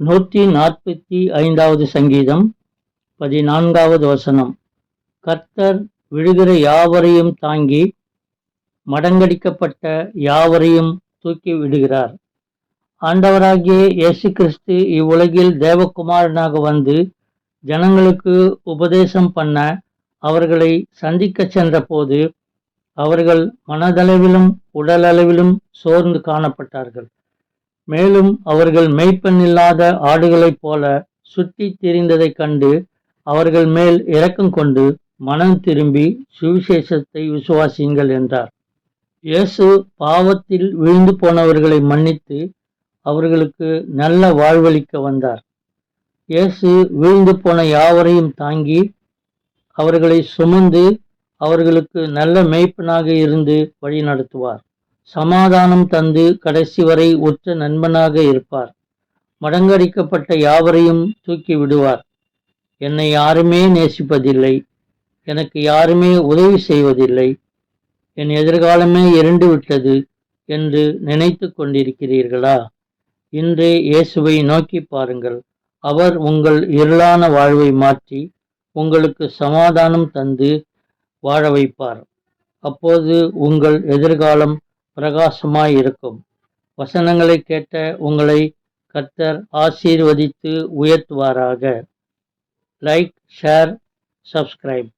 நூற்றி நாற்பத்தி ஐந்தாவது சங்கீதம் பதினான்காவது வசனம். கர்த்தர் விழுகிற யாவரையும் தாங்கி மடங்கடிக்கப்பட்ட யாவரையும் தூக்கி விடுகிறார். ஆண்டவராகிய இயேசு கிறிஸ்து இவ்வுலகில் தேவகுமாரனாக வந்து ஜனங்களுக்கு உபதேசம் பண்ண அவர்களை சந்திக்க சென்றபோது அவர்கள் மனதளவிலும் உடலளவிலும் சோர்ந்து காணப்பட்டார்கள். மேலும் அவர்கள் மெய்ப்பெண் இல்லாத ஆடுகளைப் போல சுற்றி திரிந்ததைக் கண்டு அவர்கள் மேல் இரக்கம் கொண்டு மனம் திரும்பி சுவிசேஷத்தை விசுவாசியுங்கள் என்றார். இயேசு பாவத்தில் விழுந்து போனவர்களை மன்னித்து அவர்களுக்கு நல்ல வாழ்வளிக்க வந்தார். இயேசு வீழ்ந்து போன யாவரையும் தாங்கி அவர்களை சுமந்து அவர்களுக்கு நல்ல மெய்ப்பனாக இருந்து வழி நடத்துவார் சமாதானம் தந்து கடைசி வரை உற்ற நண்பனாக இருப்பார். மடங்கடிக்கப்பட்ட யாவரையும் தூக்கி விடுவார். என்னை யாருமே நேசிப்பதில்லை. எனக்கு யாருமே உதவி செய்வதில்லை. என் எதிர்காலமே இருண்டு விட்டது என்று நினைத்து கொண்டிருக்கிறீர்களா? இன்றே இயேசுவை நோக்கி பாருங்கள். அவர் உங்கள் இருளான வாழ்வை மாற்றி உங்களுக்கு சமாதானம் தந்து வாழ வைப்பார். அப்போது உங்கள் எதிர்காலம் பிரகாசமாய் இருக்கும் வசனங்களை கேட்ட உங்களை கர்த்தர் ஆசீர்வதித்து உயர்த்துவாராக. Like share subscribe.